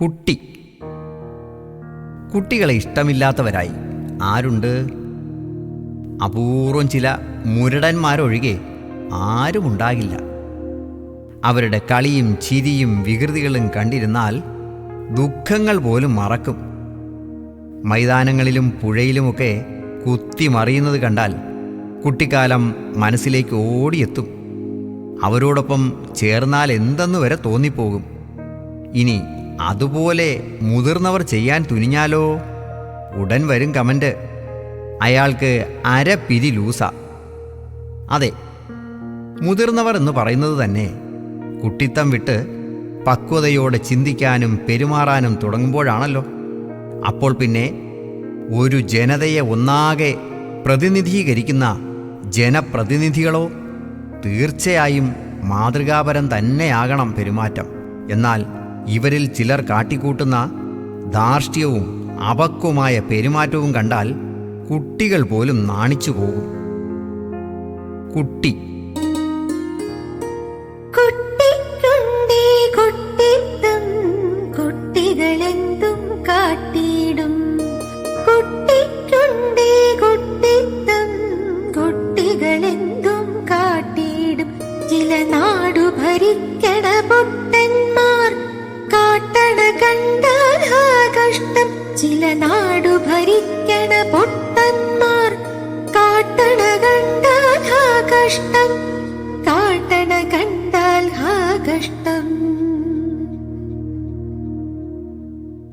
കുട്ടി. കുട്ടികളെ ഇഷ്ടമില്ലാത്തവരായി. ആരുണ്ട്? അപൂർവം ചില മുരടന്മാരൊഴികെ ആരുമുണ്ടാകില്ല അവരുടെ കളിയും ചിരിയും വികൃതികളും കണ്ടിരുന്നാൽ ദുഃഖങ്ങൾ പോലും മറക്കും. മൈതാനങ്ങളിലും പുഴയിലുമൊക്കെ കുത്തിമറിയുന്നത് കണ്ടാൽ കുട്ടിക്കാലം മനസ്സിലേക്ക് ഓടിയെത്തും. അവരോടൊപ്പം ചേർന്നാൽ എന്തെന്ന് വരെ തോന്നിപ്പോകും. ഇനി അതുപോലെ മുതിർന്നവർ ചെയ്യാൻ തുനിഞ്ഞാലോ? ഉടൻ വരും കമന്റ് അയാൾക്ക് അര പിരി ലൂസ. അതെ മുതിർന്നവർ എന്ന് പറയുന്നത് തന്നെ കുട്ടിത്തം വിട്ട് പക്വതയോടെ ചിന്തിക്കാനും പെരുമാറാനും തുടങ്ങുമ്പോഴാണല്ലോ. അപ്പോൾ പിന്നെ ഒരു ജനതയെ ഒന്നാകെ പ്രതിനിധീകരിക്കുന്ന ജനപ്രതിനിധികളോ തീർച്ചയായും മാതൃകാപരം തന്നെയാകണം പെരുമാറ്റം. എന്നാൽ ഇവരിൽ ചിലർ കാട്ടിക്കൂട്ടുന്ന ധാർഷ്ട്യവും അപക്വമായ പെരുമാറ്റവും കണ്ടാൽ കുട്ടികൾ പോലും നാണിച്ചു പോകും. കുട്ടി. ചില നാടു ഭരിക്കണ പൊട്ടന്മാർ ഹാ കഷ്ടം ചില നാടു ഭരിക്കണ പൊട്ടന്മാർ. കാട്ടണ കണ്ടാൽ ഹാ കഷ്ടം കാട്ടണ കണ്ടാൽ ആ കഷ്ടം.